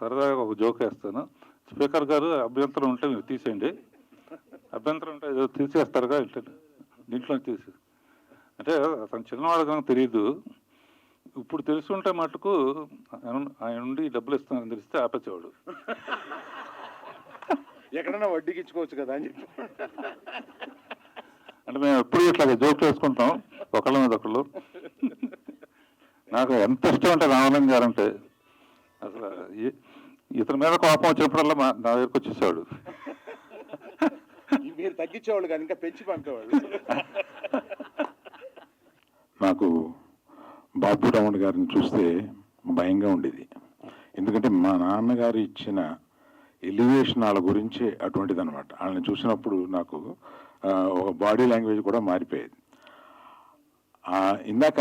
సరదాగా ఒక జోక్ వేస్తాను. స్పీకర్ గారు అభ్యంతరం ఉంటే మీరు తీసేయండి. అభ్యంతరం ఉంటే ఏదో తీసేస్తారుగా ఇంట దీంట్లో తీసి. అంటే అతను చిన్నవాడు కనుక తెలియదు. ఇప్పుడు తెలుసుంటే మటుకు ఆయన ఆయన నుండి డబ్బులు ఇస్తానని తెలిస్తే ఆపేసేవాడు. ఎక్కడైనా వడ్డీకి ఇచ్చుకోవచ్చు కదా అని చెప్పి. అంటే మేము ఎప్పుడు ఇట్లా జోక్ వేసుకుంటాం ఒకళ్ళ మీద ఒకళ్ళు. నాకు ఎంత ఇష్టం అంటే రామలింగ గారు అంటే ఇతని మీద కోపం వచ్చినప్పుడల్లా మా నా దగ్గరకు వచ్చేసాడు మీరు తగ్గించేవాళ్ళు కానీ ఇంకా పెంచి పంపేవాళ్ళు. నాకు బాబు రమణ గారిని చూస్తే భయంగా ఉండేది. ఎందుకంటే మా నాన్నగారు ఇచ్చిన ఎలివేషన్ వాళ్ళ గురించి అటువంటిది అనమాట వాళ్ళని చూసినప్పుడు నాకు ఒక బాడీ లాంగ్వేజ్ కూడా మారిపోయేది. ఇందాక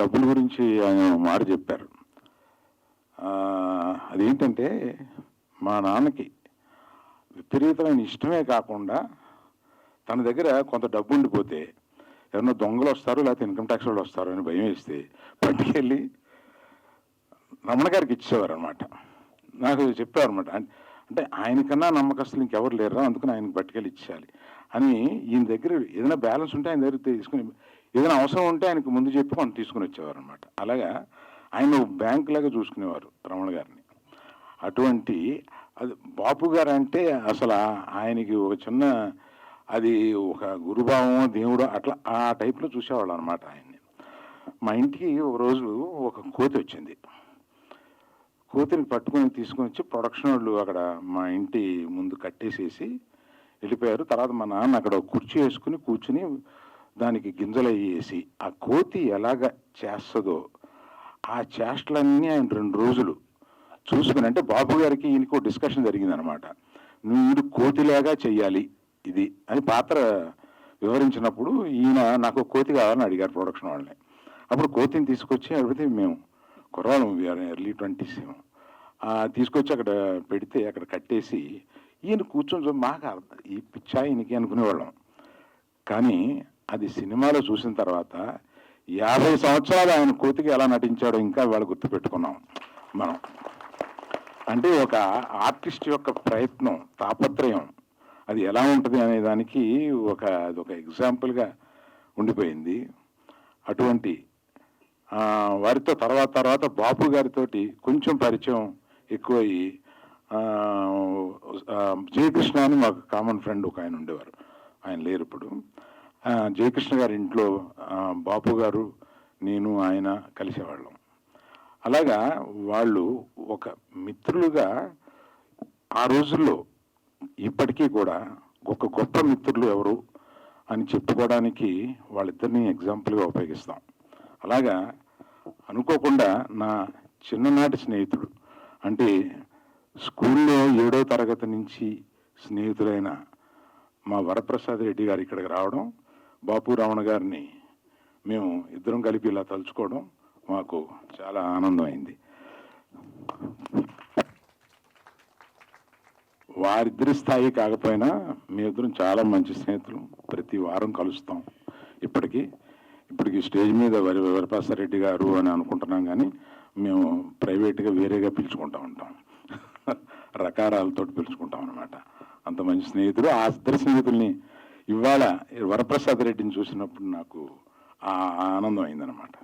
డబ్బుల గురించి ఆయన మాట చెప్పారు. అదేంటంటే మా నాన్నకి విపరీతమైన ఇష్టమే కాకుండా తన దగ్గర కొంత డబ్బు ఉండిపోతే ఎవరైనా దొంగలు వస్తారు లేకపోతే ఇన్కమ్ ట్యాక్స్ వాళ్ళు వస్తారు అని భయం వేస్తే పట్టుకెళ్ళి రమణ గారికి ఇచ్చేవారు అనమాట నాకు చెప్పారు అనమాట అంటే ఆయనకన్నా నమ్మకస్తులు ఇంకెవరు లేరు అందుకని ఆయనకి పట్టుకెళ్ళి ఇచ్చేయాలి అని ఈయన దగ్గర ఏదైనా బ్యాలెన్స్ ఉంటే ఆయన దగ్గర తీసుకుని ఏదైనా అవసరం ఉంటే ఆయనకు ముందు చెప్పి కొంత తీసుకుని వచ్చేవారు అనమాట అలాగా ఆయన బ్యాంక్ లాగా చూసుకునేవారు రమణ గారిని. అటువంటి అది బాపు గారు అంటే అసలు ఆయనకి ఒక చిన్న అది ఒక గురుభావం దేవుడు అట్లా ఆ టైప్లో చూసేవాళ్ళు అనమాట ఆయన్ని. మా ఇంటికి ఒక రోజు ఒక కోతి వచ్చింది. కోతిని పట్టుకొని తీసుకొని వచ్చి ప్రొడక్షన్ వాళ్ళు అక్కడ మా ఇంటి ముందు కట్టేసేసి వెళ్ళిపోయారు. తర్వాత మా నాన్న అక్కడ కుర్చీ వేసుకుని కూర్చుని దానికి గింజలు వేసి ఆ కోతి ఎలాగ చేస్తుందో ఆ చేష్టలన్నీ ఆయన రెండు రోజులు చూసుకుని అంటే బాబు గారికి ఈయనకు డిస్కషన్ జరిగింది అనమాట మీరు కోతిలాగా చెయ్యాలి ఇది అని పాత్ర వివరించినప్పుడు ఈయన నాకు కోతి కావాలని అడిగారు ప్రొడక్షన్ వాళ్ళని. అప్పుడు కోతిని తీసుకొచ్చి అడిగితే మేము కుర్రాళ్ళం ఎర్లీ ట్వంటీస్ తీసుకొచ్చి అక్కడ పెడితే అక్కడ కట్టేసి ఈయన కూర్చొని మాకు ఈ పిచ్చా ఈయనకి అనుకునేవాళ్ళం. కానీ అది సినిమాలో చూసిన తర్వాత యాభై సంవత్సరాలు ఆయన కోతికి ఎలా నటించాడో ఇంకా వాళ్ళు గుర్తుపెట్టుకున్నాం మనం. అంటే ఒక ఆర్టిస్ట్ యొక్క ప్రయత్నం తాపత్రయం అది ఎలా ఉంటుంది అనే దానికి ఒక అది ఒక ఎగ్జాంపుల్గా ఉండిపోయింది. అటువంటి వారితో తర్వాత తర్వాత బాపు గారితోటి కొంచెం పరిచయం ఎక్కువయ్యి జయకృష్ణ అని మాకు కామన్ ఫ్రెండ్ ఒక ఆయన ఉండేవారు. ఆయన లేరు ఇప్పుడు. జయకృష్ణ గారి ఇంట్లో బాపు గారు నేను ఆయన కలిసేవాళ్ళం. అలాగా వాళ్ళు ఒక మిత్రులుగా ఆ రోజుల్లో ఇప్పటికీ కూడా ఒక గొప్ప మిత్రులు ఎవరు అని చెప్పుకోవడానికి వాళ్ళిద్దరిని ఎగ్జాంపుల్గా ఉపయోగిస్తాం. అలాగా అనుకోకుండా నా చిన్ననాటి స్నేహితుడు అంటే స్కూల్లో ఏడో తరగతి నుంచి స్నేహితులైన మా వరప్రసాద్ రెడ్డి గారు ఇక్కడికి రావడం బాపు రావణ గారిని మేము ఇద్దరం కలిపి ఇలా తలుచుకోవడం మాకు చాలా ఆనందం అయింది వారిద్దరి స్థాయి కాకపోయినా మీ ఇద్దరం చాలా మంచి స్నేహితులు. ప్రతి వారం కలుస్తాం. ఇప్పటికీ ఇప్పటికి స్టేజ్ మీద వరి వరప్రసాద్ రెడ్డి గారు అని అనుకుంటున్నాం కానీ మేము ప్రైవేట్గా వేరేగా పిలుచుకుంటా ఉంటాం. రకారాలతో పిలుచుకుంటాం అనమాట అంత మంచి స్నేహితులు. ఆ ఇద్దరు స్నేహితుల్ని ఇవాళ వరప్రసాద్ రెడ్డిని చూసినప్పుడు నాకు ఆ ఆనందం అయిందనమాట